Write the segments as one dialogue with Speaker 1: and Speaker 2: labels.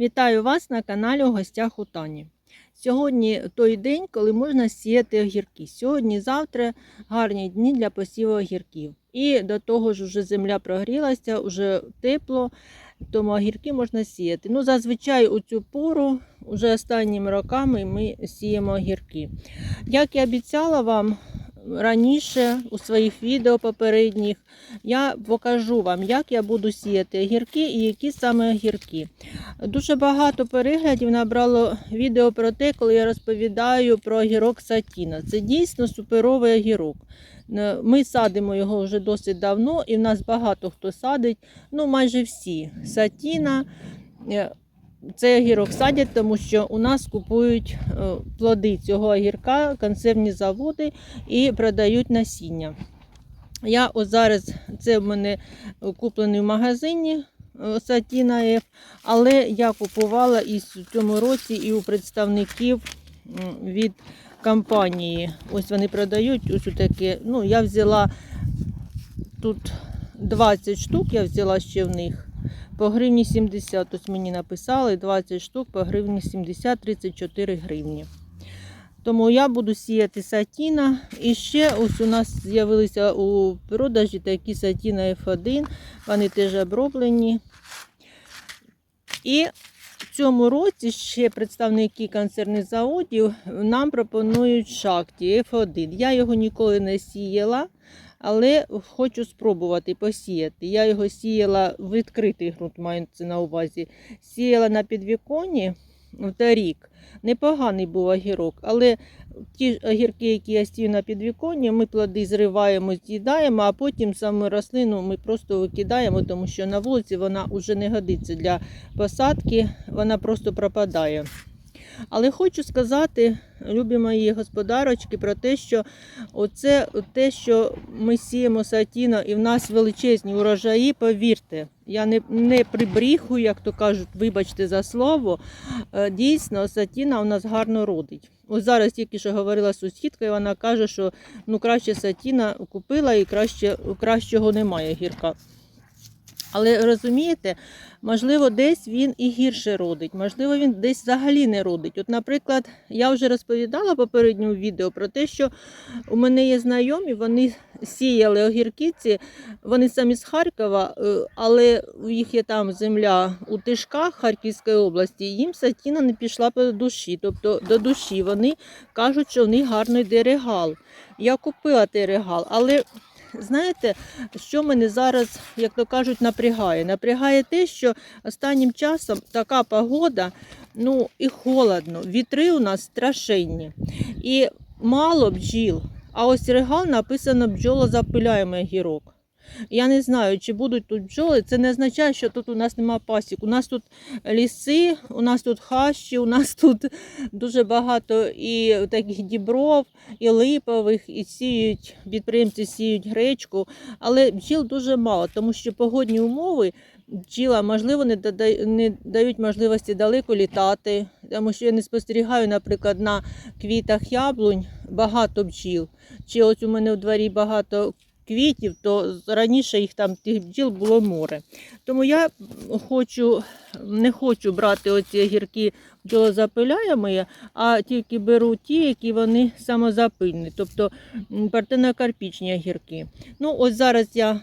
Speaker 1: Вітаю вас на каналі у гостях у Тані. Сьогодні той день, коли можна сіяти огірки. Сьогодні, завтра гарні дні для посіву огірків. І до того ж, вже земля прогрілася, вже тепло, тому огірки можна сіяти. Ну, зазвичай у цю пору, вже останніми роками, ми сіємо огірки. Як і обіцяла вам раніше у своїх відео попередніх, я покажу вам, як я буду сіяти огірки і які саме огірки. Дуже багато переглядів набрало відео про те, коли я розповідаю про огірок Сатіна. Це дійсно суперовий огірок. Е, Ми садимо його вже досить давно, і в нас багато хто садить, ну майже всі. Сатіна. Цей огірок садять, тому що у нас купують е, плоди цього огірка, консервні заводи і продають насіння. Я ось зараз це в мене куплений в магазині е, Сатіна F, але я купувала і в цьому році і у представників від компанії. Ось вони продають ось таке. Ну, я взяла тут 20 штук, я взяла ще в них. По гривні 70, ось мені написали 20 штук по гривні 70, 34 гривні. Тому я буду сіяти сатіна. І ще ось у нас з'явилися у продажі такі сатіна F1. Вони теж оброблені. І в цьому році ще представники концерних заводів нам пропонують шахті F1. Я його ніколи не сіяла, але хочу спробувати посіяти. Я його сіяла в відкритий ґрунт, це на увазі. Сіяла на підвіконні в торік. Непоганий був огірок, але ті огірки, які я сію на підвіконні, ми плоди зриваємо, з'їдаємо, а потім саму рослину ми просто викидаємо, тому що на вулиці вона вже не годиться для посадки, вона просто пропадає. Але хочу сказати, любі мої господарочки, про те, що оце те, що ми сіємо сатіно і в нас величезні урожаї, повірте, я не, не прибріхую, як то кажуть, вибачте за слово. Е, Дійсно, сатіна у нас гарно родить. Ось зараз тільки що говорила з сусідкою, вона каже, що ну краще сатіна купила і краще, кращого немає гірка. Але розумієте, можливо, десь він і гірше родить, можливо, він десь взагалі не родить. От, наприклад, я вже розповідала попередньому відео про те, що у мене є знайомі, вони сіяли огіркиці, вони самі з Харкова, е, але у їх є там земля у Тишках Харківської області, і їм сатіна не пішла по душі. Тобто до душі вони кажуть, що в них гарно йде регал. Я купила той регал, але знаєте, що мене зараз, як то кажуть, напрягає? Напрягає те, що останнім часом така погода, ну і холодно, вітри у нас страшенні. І мало бджіл. А ось регал написано бджолозапиляємий гірок. Я не знаю, чи будуть тут бджоли. Це не означає, що тут у нас нема пасік. У нас тут ліси, у нас тут хащі, у нас тут дуже багато і таких дібров, і липових, і сіють, підприємці сіють гречку, але бджіл дуже мало, тому що погодні умови бджіла, можливо, не, не дають можливості далеко літати, тому що я не спостерігаю, наприклад, на квітах яблунь багато бджіл. Чи ось у мене у дворі багато квітів, то раніше їх там тих бджіл було море. Тому я хочу, не хочу брати оці гірки бджолозапиляємі, а тільки беру ті, які вони самозапильні, тобто партенокарпічні огірки. Ну, ось зараз я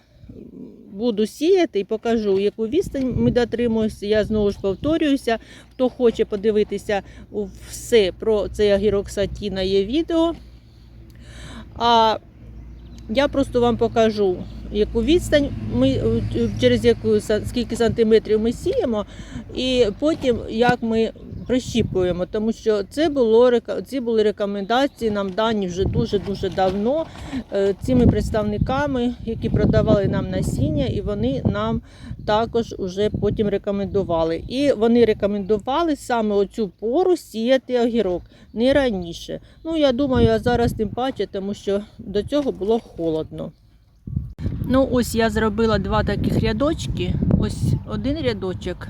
Speaker 1: буду сіяти і покажу, яку відстань ми дотримуємося. Я знову ж повторююся. Хто хоче подивитися все про цей огірок сатіна, є відео. А я просто вам покажу, яку відстань ми е, через яку скільки сантиметрів ми сіємо, і потім як ми прищіпуємо, тому що це було ці були рекомендації, нам дані вже дуже дуже давно е, цими представниками, які продавали нам насіння, і вони нам також уже потім рекомендували. І вони рекомендували саме оцю пору сіяти огірок, не раніше. Ну я думаю, а зараз тим паче, тому що до цього було холодно. Ну, ось я зробила два таких рядочки. Ось один рядочок,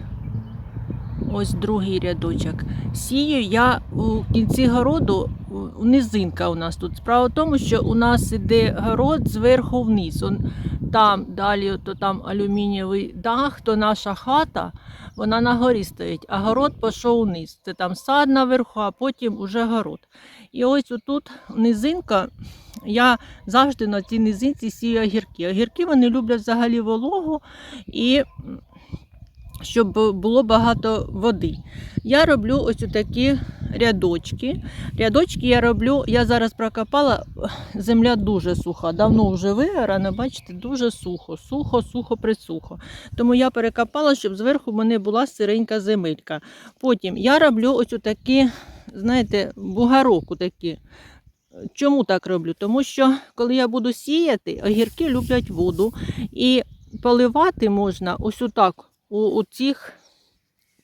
Speaker 1: ось другий рядочок. Сію я у кінці городу, низинка у нас тут. Справа в тому, що у нас іде город зверху вниз. Он, там далі, то там алюмінієвий дах, то наша хата, вона на горі стоїть, а город пішов вниз. Це там сад наверху, а потім уже город. І ось отут низинка. Я завжди на цій низинці сію огірки. Огірки вони люблять взагалі вологу і щоб було багато води. Я роблю ось такі рядочки. Рядочки я роблю, я зараз прокопала, земля дуже суха, давно вже вигорана, бачите, дуже сухо, сухо, сухо, присухо. Тому я перекопала, щоб зверху в мене була сиренька земелька. Потім я роблю ось такі, знаєте, бугарок такі. Чому так роблю? Тому що коли я буду сіяти, огірки люблять воду. І поливати можна ось отак у, у цих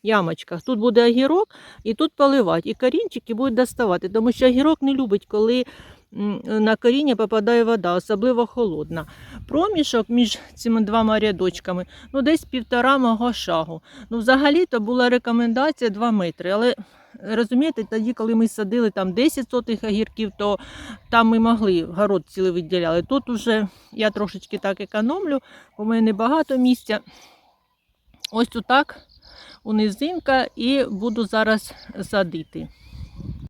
Speaker 1: ямочках. Тут буде огірок і тут поливати. І корінчики будуть доставати, тому що огірок не любить, коли на коріння попадає вода, особливо холодна. Проміжок між цими двома рядочками ну, десь півтора мого шагу. Ну, взагалі-то була рекомендація 2 метри, але розумієте, тоді, коли ми садили там 10 сотих огірків, то там ми могли, город цілий виділяли. Тут уже я трошечки так економлю, у мене багато місця. Ось отак унизинка і буду зараз садити.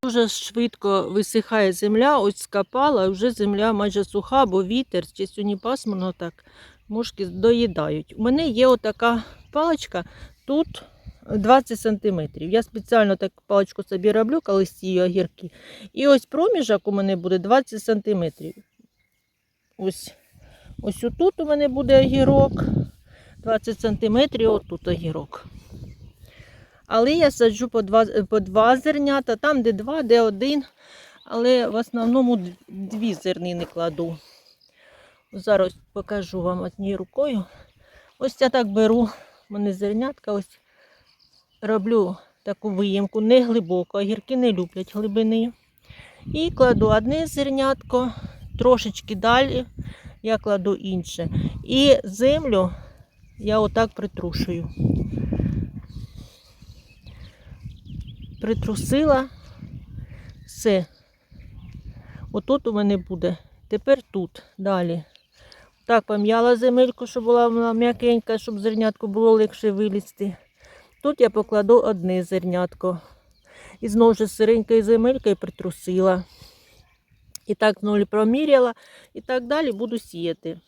Speaker 1: Дуже швидко висихає земля, ось скопала, вже земля майже суха, бо вітер, чи сьогодні пасмурно так, мушки доїдають. У мене є отака паличка, тут 20 см. Я спеціально таку паличку собі роблю, коли сію огірки. І ось проміжок у мене буде 20 см. Ось, ось отут у мене буде огірок. 20 см, отут огірок. Але я саджу по два, по два зернята, там де два, де один. Але в основному дві зернини кладу. Зараз покажу вам однією рукою. Ось я так беру, в мене зернятка, ось роблю таку виємку, не глибоко, огірки не люблять глибини. І кладу одне зернятко, трошечки далі я кладу інше. І землю я отак притрушую. Притрусила. Все. Отут у мене буде. Тепер тут далі. Так, пом'яла земельку, щоб була м'якенька, щоб зернятку було легше вилізти. Тут я покладу одне зернятко. І знову ж сиренькою земелькою притрусила. І так знову проміряла. І так далі буду сіяти.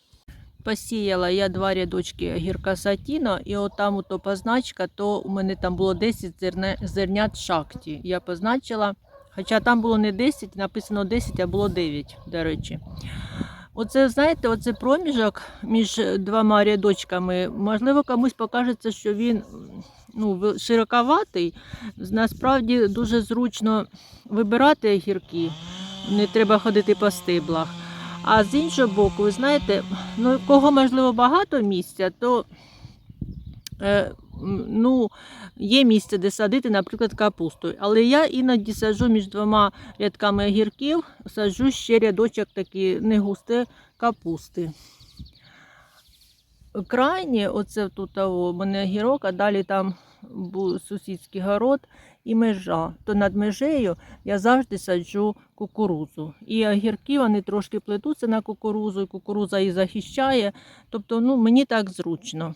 Speaker 1: Посіяла я два рядочки огірка сатіна, і от там ото позначка, то у мене там було 10 зерне, зернят шахті. Я позначила, хоча там було не 10, написано 10, а було 9, до речі. Оце, знаєте, оце проміжок між двома рядочками. Можливо, комусь покажеться, що він ну, широковатий. Насправді дуже зручно вибирати огірки. Не треба ходити по стиблах. А з іншого боку, ви знаєте, ну, кого можливо багато місця, то е, ну, є місце, де садити, наприклад, капусту. Але я іноді саджу між двома рядками огірків, саджу ще рядочок такий не густе капусти. Крайні, оце тут у мене огірок, а далі там був сусідський город і межа. То над межею я завжди саджу кукурузу. І огірки вони трошки плетуться на кукурузу, і кукуруза їх захищає. Тобто, ну, мені так зручно.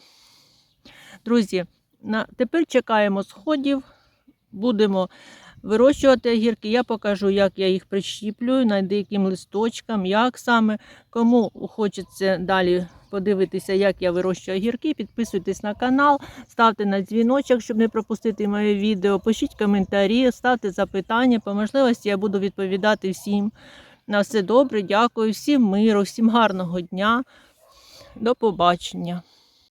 Speaker 1: Друзі, на... тепер чекаємо сходів, будемо вирощувати огірки. Я покажу, як я їх прищіплюю, на деяким листочкам, як саме. Кому хочеться далі подивитися, як я вирощую огірки, підписуйтесь на канал, ставте на дзвіночок, щоб не пропустити моє відео. Пишіть коментарі, ставте запитання. По можливості я буду відповідати всім. На все добре, дякую, всім миру, всім гарного дня. До побачення.